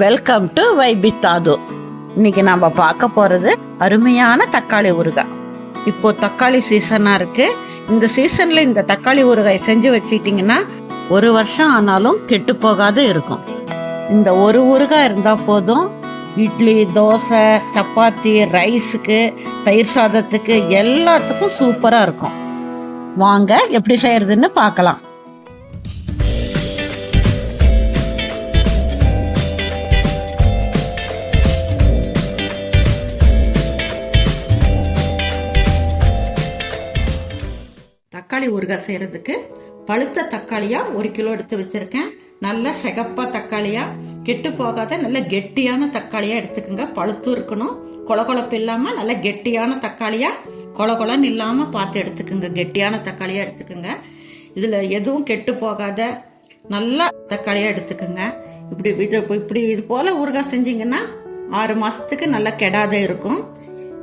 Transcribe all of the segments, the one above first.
Welcome to வைபித்தாது இன்னைக்கு நம்ம பார்க்க போறது அருமையான தக்காளி ஊறுகாய். இப்போ தக்காளி சீசனா இருக்கு. இந்த சீசன்ல இந்த தக்காளி ஊறுகாய் செஞ்சு வச்சுக்கிட்டிங்கன்னா ஒரு வருஷம் ஆனாலும் கெட்டு போகாது இருக்கும். இந்த ஒரு ஊறுகாய் இருந்தா போதும். இட்லி தோசை சப்பாத்தி ரைஸுக்கு தயிர் சாதத்துக்கு எல்லாத்துக்கும் சூப்பரா இருக்கும். வாங்க எப்படி செய்யறதுன்னு பார்க்கலாம். தக்காளி ஊறுகாய் செய்கிறதுக்கு பழுத்த தக்காளியாக ஒரு கிலோ எடுத்து வச்சுருக்கேன். நல்ல செகப்பாக தக்காளியாக கெட்டு போகாத நல்ல கெட்டியான தக்காளியாக எடுத்துக்கோங்க. பழுத்தும் இருக்கணும். கொலகொலப்பு இல்லாமல் நல்ல கெட்டியான தக்காளியாக கொலகொலன்னு இல்லாமல் பார்த்து எடுத்துக்கோங்க. கெட்டியான தக்காளியாக எடுத்துக்கோங்க. இதில் எதுவும் கெட்டு போகாத நல்லா தக்காளியாக எடுத்துக்கோங்க. இப்படி இது இப்படி இது போல் ஊறுகாய் செஞ்சீங்கன்னா ஆறு மாதத்துக்கு நல்லா கெடாத இருக்கும்.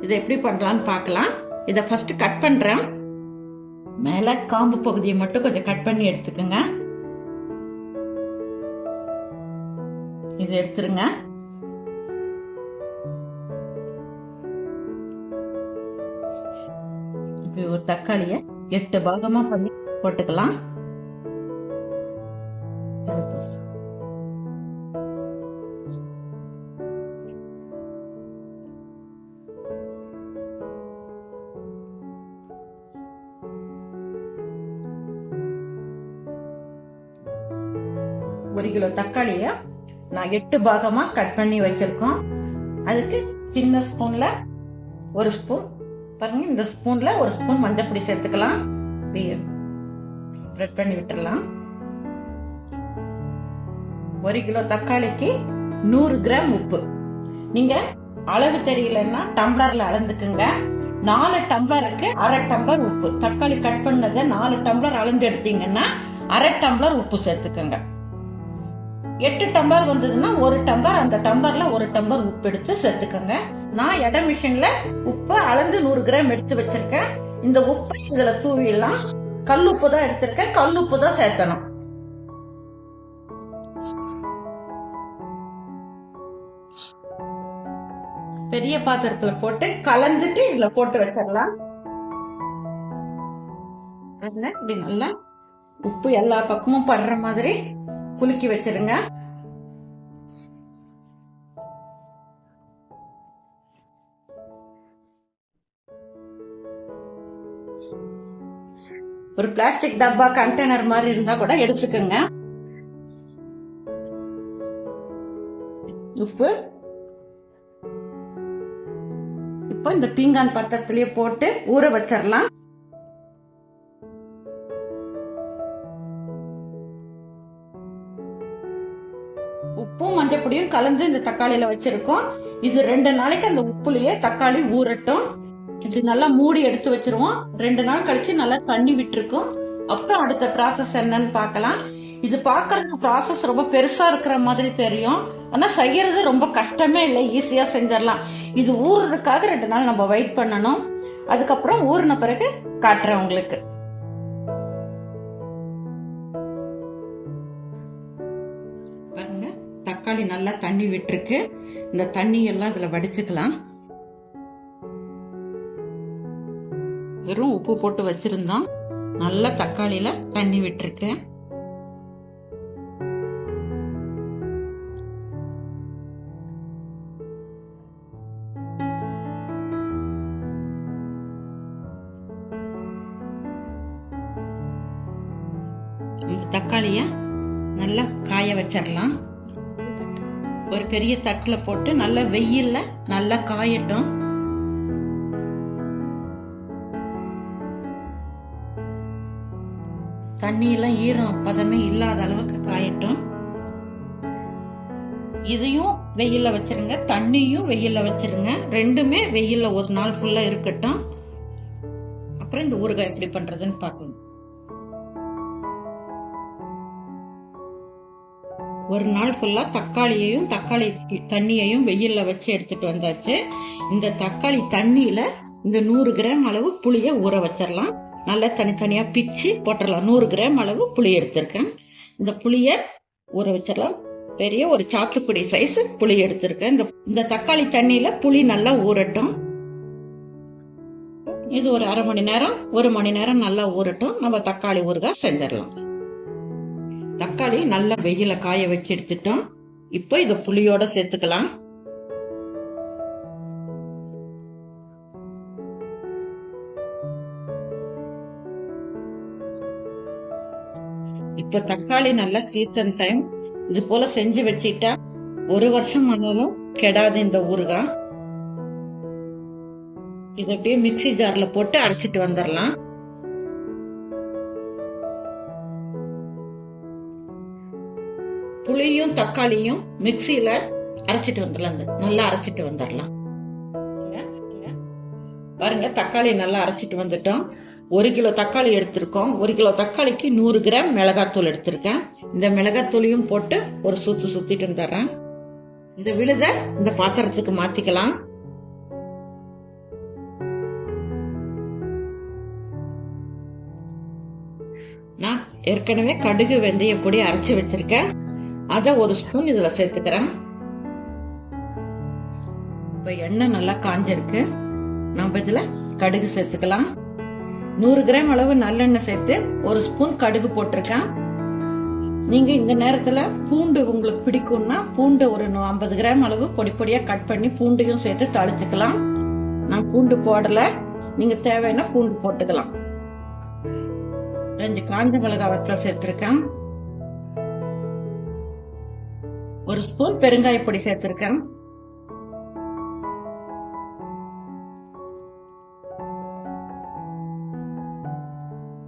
இதை எப்படி பண்ணலான்னு பார்க்கலாம். இதை ஃபஸ்ட்டு கட் பண்ணுறேன் மேல காம்பு பகுதியை மட்டும் கொஞ்சம் கட் பண்ணி எடுத்துக்கோங்க. இது எடுத்துருங்க. இப்படி ஒரு தக்காளிய எட்டு பாகமா பண்ணி போட்டுக்கலாம். ஒரு கிலோ தக்காளிய நான் எட்டு பாகமா கட் பண்ணி வச்சிருக்கோம். அதுக்கு சின்ன ஸ்பூன்ல ஒரு ஸ்பூன் பாருங்க இந்த ஸ்பூன்ல ஒரு ஸ்பூன் மஞ்சள் பொடி சேர்த்துக்கலாம். ஸ்ப்ரெட் பண்ணி விட்டுறலாம். ஒரு கிலோ தக்காளிக்கு நூறு கிராம் உப்பு. நீங்க அளவு தெரியலன்னா டம்ளர்ல அளந்துக்குங்க. நாலு டம்ளருக்கு அரை டம்ளர் உப்பு. தக்காளி கட் பண்ணதை நாலு டம்ளர் அளந்து எடுத்தீங்கன்னா அரை டம்ளர் உப்பு சேர்த்துக்கோங்க. எட்டு டம்பர் வந்ததுன்னா ஒரு டம்பர் அந்த டம்பர்ல ஒரு டம்பர் உப்பு எடுத்து சேர்த்துக்கோங்க. நான் எடை மிஷின்ல உப்பு அளந்து நூறு கிராம் எடுத்து வச்சிருக்கேன். இந்த உப்பை இதுல தூவிடலாம். கல் உப்பு தான் எடுத்திருக்கேன். கல் உப்பு தான் சேர்த்தணும். பெரிய பாத்திரத்துல போட்டு கலந்துட்டு இதுல போட்டு வச்சிடலாம். இப்படி நல்லா உப்பு எல்லா பக்கமும் படுற மாதிரி. குலுக்கி வச்சிருங்க. ஒரு பிளாஸ்டிக் டப்பா கண்டெய்னர் மாதிரி இருந்தா கூட எடுத்துக்கோங்க. உப்பு. இப்போ இந்த பீங்கான் பத்திரத்திலேயே போட்டு ஊற வச்சிடலாம் உப்பும் மஞ்சப்பொடியும் கலந்து இந்த தக்காளியில வச்சிருக்கோம். இது ரெண்டு நாளைக்கு அந்த உப்புலயே தக்காளி ஊறட்டும். இப்படி நல்லா மூடி எடுத்து வச்சிருவோம். ரெண்டு நாள் கழிச்சு நல்லா தண்ணி விட்டுருக்கும். அப்புறம் அடுத்த ப்ராசஸ் என்னன்னு பார்க்கலாம். இது பாக்குறதுக்கு ப்ராசஸ் ரொம்ப பெருசா இருக்கிற மாதிரி தெரியும். ஆனா செய்யறது ரொம்ப கஷ்டமே இல்லை. ஈஸியா செஞ்சிடலாம். இது ஊறுறதுக்காக ரெண்டு நாள் நம்ம வெயிட் பண்ணணும். அதுக்கப்புறம் ஊறின பிறகு காட்டுறேன் உங்களுக்கு. தக்காளி நல்லா தண்ணி விட்டுருக்கு. இந்த தண்ணி எல்லாம் இதுல வடிச்சுக்கலாம். வெறும் உப்பு போட்டு வச்சிருந்தோம். நல்ல தக்காளியில தண்ணி விட்டுருக்கு. தக்காளியை நல்லா காய வச்சிடலாம் ஒரு பெரிய தட்டில் போட்டு நல்லா வெயிலில் நல்லா காயட்டும். தண்ணியெல்லாம் ஈரம் பதமே இல்லாத அளவுக்கு காயட்டும். இதையும் வெயில்ல வச்சிருங்க தண்ணியும் வெயில்ல வச்சிருங்க. ரெண்டுமே வெயில்ல ஒரு நாள் ஃபுல்லாக இருக்கட்டும். அப்புறம் இந்த ஊறுகாய் எப்படி பண்றதுன்னு பார்க்கணும் ஒரு நாள் ஃபுல்லாக தக்காளியையும் தக்காளி தண்ணியையும் வெயிலில் வச்சு எடுத்துட்டு வந்தாச்சு. இந்த தக்காளி தண்ணியில் இந்த நூறு கிராம் அளவு புளியை ஊற வச்சிடலாம். நல்லா தனித்தனியாக பிச்சு போட்டுடலாம். நூறு கிராம் அளவு புளி எடுத்திருக்கேன். இந்த புளியை ஊற வச்சிடலாம். பெரிய ஒரு சாத்துக்குடி சைஸ் புளி எடுத்திருக்கேன். இந்த இந்த தக்காளி தண்ணியில் புளி நல்லா ஊறட்டும். இது ஒரு அரை மணி நேரம் ஒரு மணி நேரம் நல்லா ஊறட்டும். நம்ம தக்காளி ஊறுகாய் செஞ்சிடலாம். தக்காளி நல்லா வெயில காய வச்சு எடுத்துட்டோம். இப்போ இதை புளியோட சேர்த்துக்கலாம். இப்ப தக்காளி நல்லா சீசன் டைம். இது போல செஞ்சு வச்சிட்டா ஒரு வருஷம் ஆனாலும் கெடாது இந்த ஊறுகாய் இதை அப்படியே மிக்ஸி ஜார்ல போட்டு அரைச்சிட்டு வந்துடலாம். வெங்காயம் தக்காளியும் மிக்சியில அரைச்சிட்டு வந்துடலாம் நல்லா அரைச்சிட்டு வந்துடலாம். பாருங்க தக்காளி நல்லா அரைச்சிட்டு வந்துட்டோம். ஒரு கிலோ தக்காளி எடுத்திருக்கோம். ஒரு கிலோ தக்காளிக்கு நூறு கிராம் மிளகாத்தூள் எடுத்திருக்கேன். இந்த மிளகாத்தூளையும் போட்டு ஒரு சுத்து சுத்திட்டு வந்துடுறேன். இந்த விழுத இந்த பாத்திரத்துக்கு மாத்திக்கலாம். நான் ஏற்கனவே கடுகு வெந்தய பொடி அரைச்சு வச்சிருக்கேன். அத ஒரு ஸ்பூன் இதுல சேர்த்துக்கிறேன். இப்ப எண்ணெய் நல்லா காஞ்சிருக்கு. நம்ம இதுல கடுகு சேர்த்துக்கலாம். நூறு கிராம் அளவு நல்லெண்ணெய் சேர்த்து ஒரு ஸ்பூன் கடுகு போட்டிருக்கேன். நீங்க இந்த நேரத்துல பூண்டு உங்களுக்கு பிடிக்கும்னா பூண்டு ஒரு ஐம்பது கிராம் அளவு பொடி பொடியா கட் பண்ணி பூண்டையும் சேர்த்து தாளிச்சுக்கலாம். நான் பூண்டு போடல. நீங்க தேவைன்னா பூண்டு போட்டுக்கலாம். ரெண்டு காஞ்ச மிளகாய் வத்தல் சேர்த்திருக்கேன். ஒரு ஸ்பூன் பெருங்காய பொடி சேர்த்திருக்கேன்.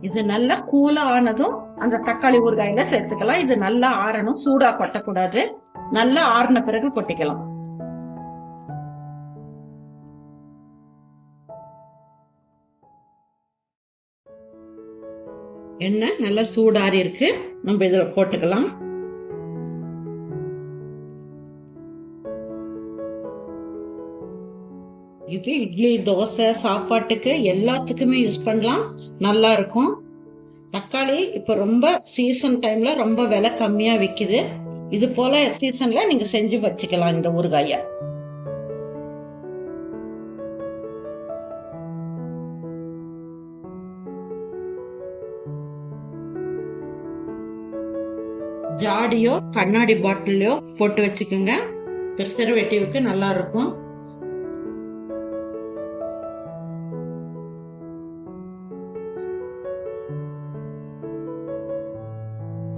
இது நல்லா கூலா ஆனதும் அந்த தக்காளி ஊறுகாயில சேர்த்துக்கலாம். இது நல்லா ஆறணும் சூடா கொட்டக்கூடாது. நல்லா ஆறின பிறகு கொட்டிக்கலாம். எண்ணெய் நல்லா சூடாறி இருக்கு நம்ம இதுல போட்டுக்கலாம். இது இட்லி தோசை சாப்பாட்டுக்கு எல்லாத்துக்குமே யூஸ் பண்ணலாம். நல்லா இருக்கும். தக்காளி இப்போ ரொம்ப சீசன் டைம்ல ரொம்ப விலை கம்மியா விற்கிது இது போல சீசன்ல நீங்க செஞ்சு வச்சுக்கலாம் இந்த ஊறுகாய. ஜாடியோ கண்ணாடி பாட்டிலையோ போட்டு வச்சுக்கோங்க. ப்ரிசர்வேட்டிவ்க்கு நல்லா இருக்கும்.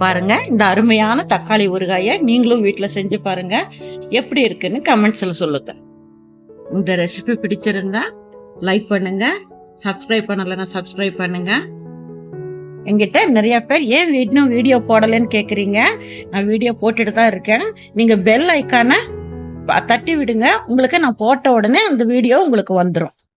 பாருங்க இந்த அருமையான தக்காளி ஊறுகாயை நீங்களும் வீட்டில் செஞ்சு பாருங்க. எப்படி இருக்குன்னு கமெண்ட்ஸில் சொல்லுங்க. இந்த ரெசிபி பிடிச்சிருந்தா லைக் பண்ணுங்க சப்ஸ்கிரைப் பண்ணலைன்னா சப்ஸ்கிரைப் பண்ணுங்க. எங்கிட்ட நிறைய பேர் ஏன் இன்னும் வீடியோ போடலைன்னு கேட்குறீங்க நான் வீடியோ போட்டுட்டு தான் இருக்கேன். நீங்கள் பெல் ஐக்கானை தட்டி விடுங்க. உங்களுக்கு நான் போட்ட உடனே அந்த வீடியோ உங்களுக்கு வந்துடும்